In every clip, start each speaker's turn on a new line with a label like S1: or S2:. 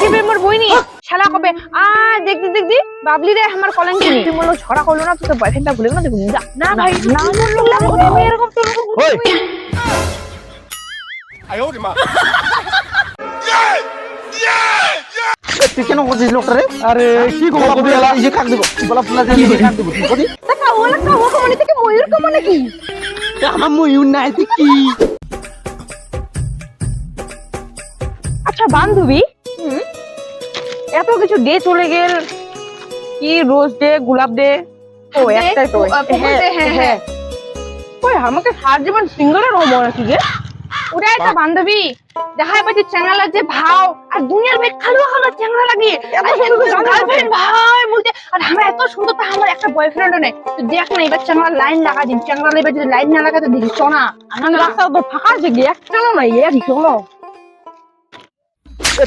S1: টিভির মোর বই নি শালা কবে? আ দেখতে দেখতে। বাবলি রে আমার কলেন তুই ঝড়া করল না তোর বয়ফ্রেন্ডটা ভুলে গেল দেখুন যা। না ভাই না বলল আমি এরকম তোর
S2: ওই। এ, তুই কেন করছিস লোকটা রে?
S3: আরে কি
S2: এলা দিব। ফুল তুই
S1: ওলা কাও কমানি থেকে ময়ূর কমানে কি?
S2: আমার ময়ূর নাই তুই কি?
S1: আচ্ছা বান্ধবী এত কিছু ডে চলে গেল। কি রোজ ডে গোলাপ ডে ও একটাই তো হ্যাঁ হ্যাঁ ওই আমাকে সারা জীবন সিঙ্গেলের হব নাকি গে ওটাই তো বান্ধবী দেখাই পাচ্ছি চ্যাংড়া যে ভাও আর দুনিয়ার মেয়ে খালো খালো চ্যাংড়া লাগে গার্লফ্রেন্ড ভাই বলতে আর আমার এত সুন্দর তো আমার একটা বয়ফ্রেন্ডও নেই। তো দেখ না এবার চ্যাংড়া লাইন লাগা দিন চ্যাংড়া এবার যদি লাইন না লাগাতে দেখি শোনা। আমার রাস্তা তো ফাঁকা আছে গিয়ে একটা না ইয়ে শোনো
S2: এ,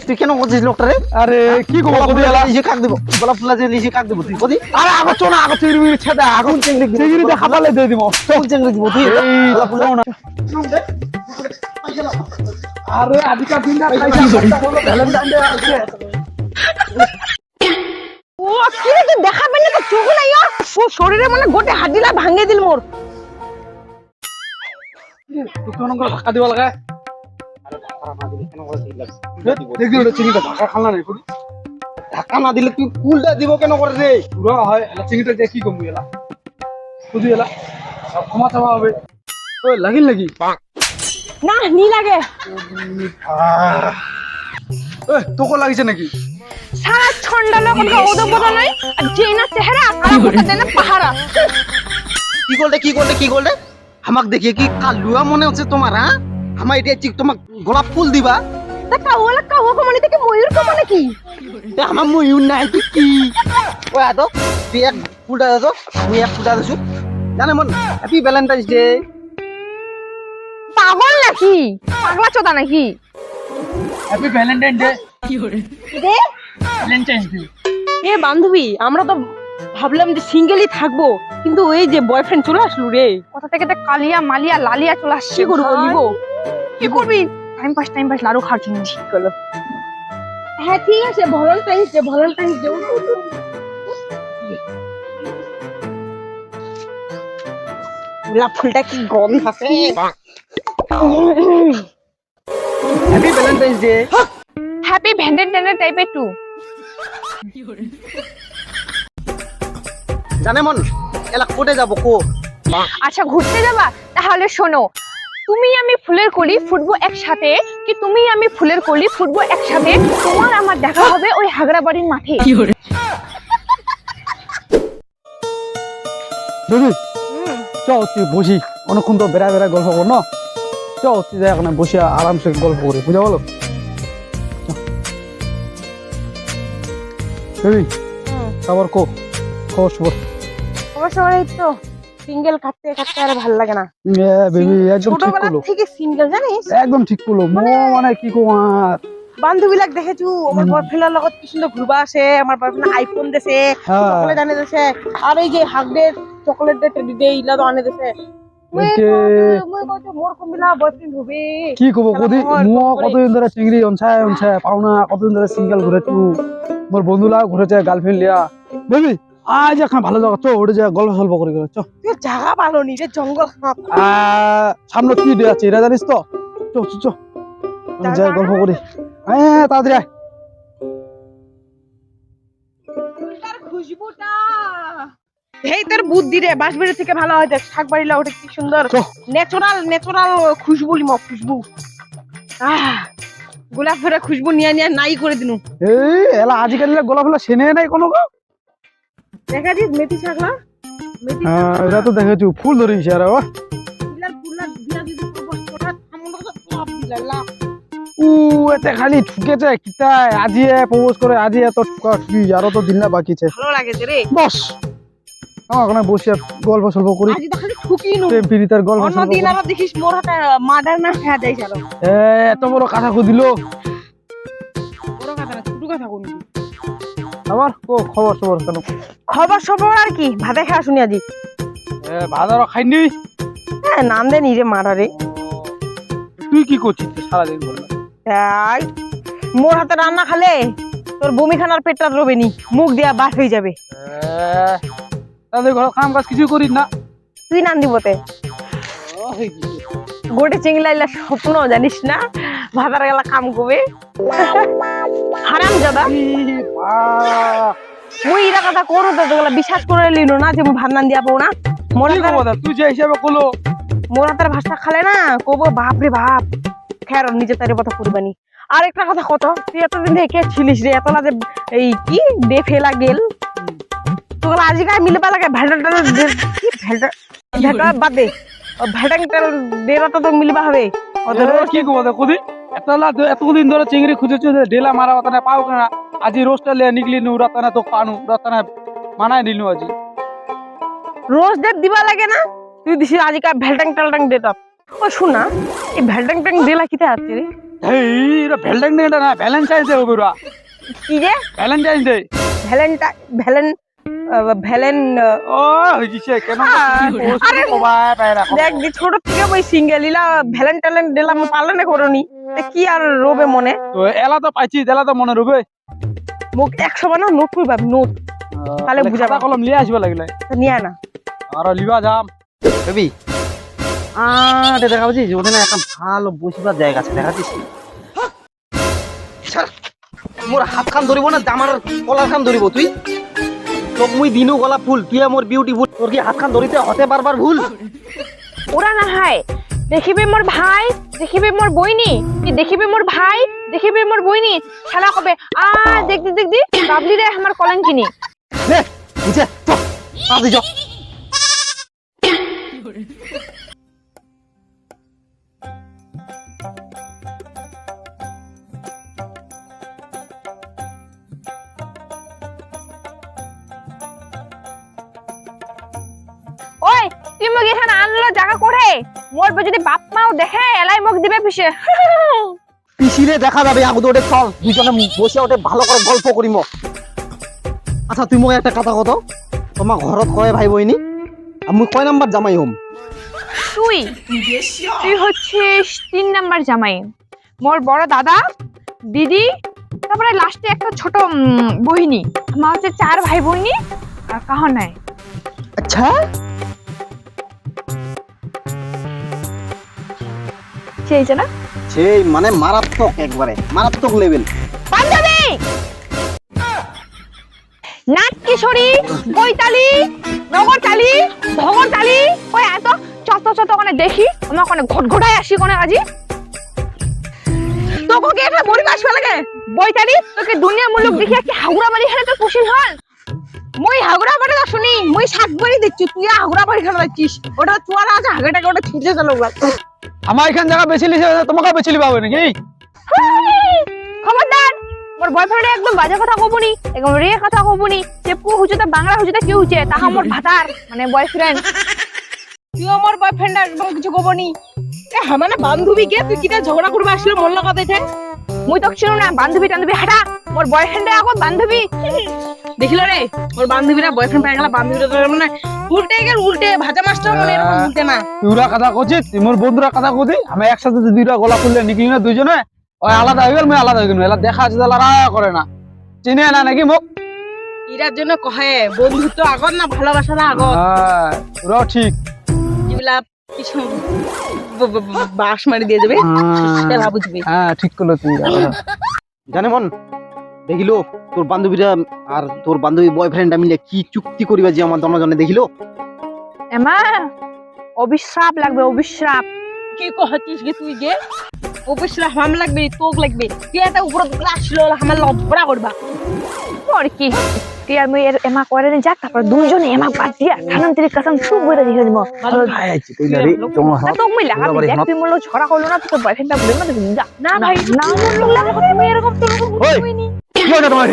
S2: তুই কেন করছিস লোকটা রে
S3: আরে কি
S2: ফুল ইয়ে কাক দিব? গোলাপ ফুল আছে ইয়ে কাক দিব তুই? কদি
S3: আরে আগো চো না আগো চিংড়ি ছেদা আগো চিংড়ি চিংড়ি দেখা পালে দিয়ে দিব।
S2: কোন চেঙ্গি দিব তুই? ফুল
S3: না আরে দিনটা ভ্যালেন্টাইন ডে আছে।
S1: ও কি রে তুই দেখাবেন না তো চোখ নাই ও? শরীরে মানে গোটে হাডিলা ভাঙে দিল মোর।
S3: তুই কোন ধাক্কা দিব লাগা? দেখি ওটা ধাক্কা খালা নাই
S2: না দিলে তুই ফুলটা দিব কেন করে রে
S3: পুরা হয় এলা কি এলা কদি এলা সব ক্ষমা চাওয়া হবে ওই লাগিল নাকি
S1: না নি লাগে
S3: তোকে লাগিছে নাকি
S1: সারা নাই আর যে না চেহারা আর
S2: কি করলে কি করলে কি কি কালুয়া মনে হচ্ছে তোমার হ্যাঁ? আমার এটা ঠিক তোমাক গোলাপ ফুল দিবা।
S1: তা কাওয়ালা কাওয়া কমানি থেকে ময়ূর কমানে কি?
S2: আমার ময়ূর নাই তুই কি? আতো তুই এক ফুলটা তো আমি এক ফুলটা জানে মন হ্যাপি ভ্যালেন্টাইন্স ডে
S1: পাগল নাকি? পাগলা চোদা নাকি?
S3: হ্যাপি ভ্যালেন্টাইন ডে
S1: রে।
S3: ভ্যালেন্টাইন ডে
S1: এ বান্ধবী আমরা তো ভাবলাম যে সিঙ্গেলই থাকব কিন্তু এই যে বয়ফ্রেন্ড চলে আসলো রে। কোথা থেকে কালিয়া মালিয়া লালিয়া চলে আসছে? কি করব নিব? কি করবি? টাইম পাস টাইম পাস লাড়ু খাওয়ার জন্য ঠিক করল হ্যাঁ ঠিক আছে ভলেন্টাইন্স ডে ভলেন্টাইন্স ডে গোলাপ ফুলটা কি গন্ধ আছে?
S2: Happy Valentine's day
S1: happy Valentine টাইপের টু
S2: জানে মন এলা কোটে যাব কো
S1: আচ্ছা ঘুরতে যাবা? তাহলে শোনো তুমি আমি ফুলের কলি ফুটবো একসাথে? কি তুমি আমি ফুলের কলি ফুটবো একসাথে? তোমার আমার দেখা হবে ওই হাগড়াবাড়ির মাঠে।
S3: দিদি চ তুই বসি। অনেকক্ষণ তো বেড়া বেড়া গল্প কর না? চ তুই যাই ওখানে বসে আরামসে গল্প করি বুঝা বলো দিদি তারপর কো খবর। সবর
S1: অবশ্য এই তো। সিঙ্গেল কাটতে কাটতে আর ভালো লাগে না।
S3: বেবি একদম ঠিক করল
S1: থেকে সিঙ্গেল জানিস?
S3: একদম ঠিক করল মো মানে কি কো আর।
S1: বান্ধবীলাক দেখেছু? আমার বয়ফ্রেন্ডের লগত কি সুন্দর ঘুরবা আছে আমার বয়ফ্রেন্ড আইফোন দেছে
S3: হ্যাঁ।
S1: চকলেট আনে দেছে আর এই যে চকলেট ডে টেডি ইলা তো আনে দেছে।
S3: কি কব কদি মো
S1: হয়,
S3: কতদিন ধরে চিংড়ি অনছায় অনছায় পাওনা কতদিন ধরে সিঙ্গেল ঘুরেছু? মোর বন্ধুলা ঘুরেছে গার্লফ্রেন্ড লিয়া বেবি আজ এখন ভালো জায়গা। চ ওটা যা গল্প সল্প করে চ।
S1: তুই জায়গা ভালো নি রে জঙ্গল
S3: সামনে কি ডে আছে এটা জানিস তো? চ চ চ। যাই গল্প করি। হ্যাঁ তাড়াতাড়ি আয়।
S1: তার খুশবুটা। এই তোর বুদ্ধি রে বাঁশবাড়ি থেকে ভালো হয় দেখ শাকবাড়িলা ওটা কি সুন্দর।
S3: চ।
S1: ন্যাচারাল ন্যাচারাল খুশবু লিমো খুশবু। আহ গোলাপ ফুলের খুশবু নিয়ে নিয়ে নাই করে দিনু।
S3: এই এলা আজিকালি গোলাপ ফুলা সেনে নাই কোনো গো?
S1: দেখা দিস মেথি শাক না
S3: হ্যাঁ, এটা তো দেখেছু ফুল আর
S1: কোঠা সামনে তো
S3: উ এতে খালি ঠুকেছে কিতায় আজিয়ে প্রপোজ করে আজিয়ে তো ঠুকা ঠুকি আরও তো দিন না বাকি আছে
S1: ভালো লাগে রে।
S3: বস আমার ওখানে বসে গল্প সল্প করি।
S1: আজ তো খালি ঠুকি নু
S3: প্রেম গল্প সল্প
S1: অন্যদিন। দেখিস মোর হাতে মার্ডার না খেয়া যাইছ আরও
S3: এ, এত বড় কথা দিল
S1: বড় কথা না ছোট কথা কোন
S3: আবার ও খবর সবর কেন?
S1: খবর সবর আর কি? ভাতে খাওয়া শুনি আজি।
S3: এ ভাত আর খাইনি?
S1: হ্যাঁ নাম দে নিজে মারারে
S3: তুই কি করছিস সারাদিন বললাম
S1: তাই মোর হাতে রান্না খালে তোর বমি খানার পেটটা রবে নি মুখ দিয়া বার হয়ে যাবে।
S3: তাদের ঘর কাম কাজ কিছু করিস না।
S1: তুই নান দিবতে গোটে চিংলাইলা স্বপ্ন জানিস না? ভাতার গেলা কাম করবে। হারাম জাদা।
S3: বাহ,
S1: মুই ইরা কথা করো তো তোগুলা বিশ্বাস করে না যে মুই দিয়া পাবো না।
S3: কি তা? তুই যে হিসাবে করল।
S1: মোর ভাষা খালে না কব বাপ রে বাপ। খের নিজে তার কথা করবানি আর একটা কথা কত তুই এতদিন থেকে কে ছিলিস রে এতলা যে এই কি ডে ফেলা গেল। তোগুলা আজিকাল মিলবা লাগে ভেড়াটা কি ভেড়া? ভেড়া বাদ। দে ভেড়াটা ডেরাটা তো মিলবা হবে।
S3: কি কুদি চিংড়ি খুঁজেছো যে ডেলা মারা কথা না পাও কেনা। আজি রোজটা নিকলি নু রাতানা তো পানু রাতানা মানায় নিলু আজি।
S1: রোজ ডেট দিবা লাগে না? তুই দিছিস আজিকাল ভেলটাং টেলটাং ডেট ও শোনা এই ভেলটাং টাং ডেলা কিতে আছে রে?
S3: হেই এটা ভ্যালেন্টাইন ডে এটা না ভ্যালেন্টাইন ডে হবে রা।
S1: কি যে?
S3: Valentine day.
S1: ভ্যালেন্টা ভ্যালেন ভ্যালেন
S3: ও হইছে কেন
S1: আরে,
S3: কবাই পায়রা
S1: দেখ দি ছোট থেকে ওই আমি পালন করনি। কি আর রবে মনে?
S3: তো এলা তো পাইছি এলা তো মনে রবে।
S1: মোক একশো বানা নোট করবা নোট। তাহলে বুঝাবা।
S3: কলম লিয়ে আসবে লাগলে।
S1: নিয়ে না।
S3: আর লিবা যাম।
S2: রবি দেখা পাচ্ছিস ওখানে একটা ভালো বসিবার জায়গা আছে দেখাচ্ছিস ছাড়, মোর হাত খান ধরিব না জামার কলার খান ধরিব তুই। তোক মুই দিনু গলা ফুল তুই মোর বিউটিফুল তোর কি হাত খান ধরিতে হতে বারবার ভুল?
S4: ওরা না হায় দেখিবে মোর ভাই দেখিবে মোর বইনি দেখিবে মোর ভাই দেখিবে মোর বইনি। খেলা কবে আ দেখদি দেখদি বাবলি রে আমার কলঙ্কিনি
S2: নে বুঝে তো আজ চল
S4: তুই মোক এখানে আনলো জায়গা করে মোর যদি বাপ মাও দেখে এলাই মোক দিবে পিছে।
S2: পিছিয়ে দেখা যাবে আগুতে ওঠে চল দুজনে বসে ওঠে ভালো করে গল্প করিম আচ্ছা তুই মোক একটা কথা কত? তোমার ঘরত কয় ভাই বইনি আর মুই কয় নাম্বার জামাই হম।
S4: তুই তুই হচ্ছিস তিন নাম্বার জামাই। মোর বড় দাদা দিদি তারপরে লাস্টে একটা ছোট বহিনী। আমার হচ্ছে চার ভাই বহিনী আর কাহন নাই।
S2: আচ্ছা?
S4: সেই না?
S2: সেই মানে মারাত্মক একবারে মারাত্মক লেভেল
S4: পাঞ্জাবি! নাট কিশোরী বৈতালি নগরতালি ভগরতালি ওই এত চত চত দেখি আমার ঘটঘটায় আসি কোনে আজি। তোকে কি এটা বড়ি আসবে লাগে বৈতালি তোকে দুনিয়া মুলুক দেখিয়া কি হাগুড়া বাড়ি হেলে তো খুশি হল?
S1: মুই হাগুড়া বাড়ি দা শুনি মুই শাক বাড়ি দেখছি তুই হাগুড়া বাড়ি খেলা দেখছিস। ওটা চুয়ারা আছে হাগাটাকে ওটা ছুটে চলো
S3: আমার এখান জায়গা বেশি লিছে তোমাকে বেশি লিবা হবে নাকি?
S4: খবরদার মোর বয়ফ্রেন্ড একদম বাজে কথা কবনি একদম রে কথা কবনি যে পু হুজুতে বাংলা হুজুতে কি হুজে তাহা মোর ভাতার মানে বয়ফ্রেন্ড
S1: তুই আমার বয়ফ্রেন্ড একদম কিছু কবনি এ মানে বান্ধবী কে? তুই কিটা ঝগড়া করবে আসলে মন লাগা দেখে।
S4: মুই তো ছিল না বান্ধবী টান্ধবী হাঁটা। মোর বয়ফ্রেন্ড এখন বান্ধবী।
S1: দেখিল রে? ওর বান্ধবীরা বয়ফ্রেন্ড পাই গেল বান্ধবীরা তো মানে উল্টে গেল উল্টে ভাজা মাছটা মানে এরকম উল্টে না।
S3: তুইরা কথা তুই মোর বন্ধুরা কথা কছি আমি একসাথে দুইটা গলা খুললে নিকলি না দুইজনে? ওই আলাদা হয়ে গেল মুই আলাদা হয়ে গেল এলা দেখা আছে করে না। চিনে না নাকি মোক?
S1: ইরার জন্য কহে বন্ধুত্ব আগত না ভালোবাসা না আগত?
S3: হ্যাঁ তোরাও ঠিক।
S1: যেগুলা কিছু ব- ব- ব- বাঁশ মারি দিয়ে যাবে।
S3: হ্যাঁ। হ্যাঁ ঠিক করল তুই
S2: জানে মন? দেখিলো তোর বান্ধবীরা আর তোর বান্ধবী বয়ফ্রেন্ডটা মিলে কি চুক্তি করিবা যে আমার জনজনে দেখিলো
S4: এমা অবিশ্রাপ লাগবে অবিশ্রাপ
S1: কি কহছিস গে তুই গে অবশ্যই হাম লাগবে তোক লাগবে তুই একটা উপরে গ্লাস লো আমার লবড়া করবা
S4: মোর কি তুই আর মুই এর এমা করে নি যাক তারপর দুজনে এমা বাদ দিয়া খানান্তরি কসম সুপ বইরা দিয়ে দিব
S2: খাই আইছি কইলা রে তোমার
S4: না তো মুই
S2: বাবারে,
S4: দেখ তুই মোর ঝগড়া করল না তোর বয়ফ্রেন্ডটা বলে না না ভাই না মোর লোক লাগা তুমি এরকম তোর
S2: ওই কি হলো তোমার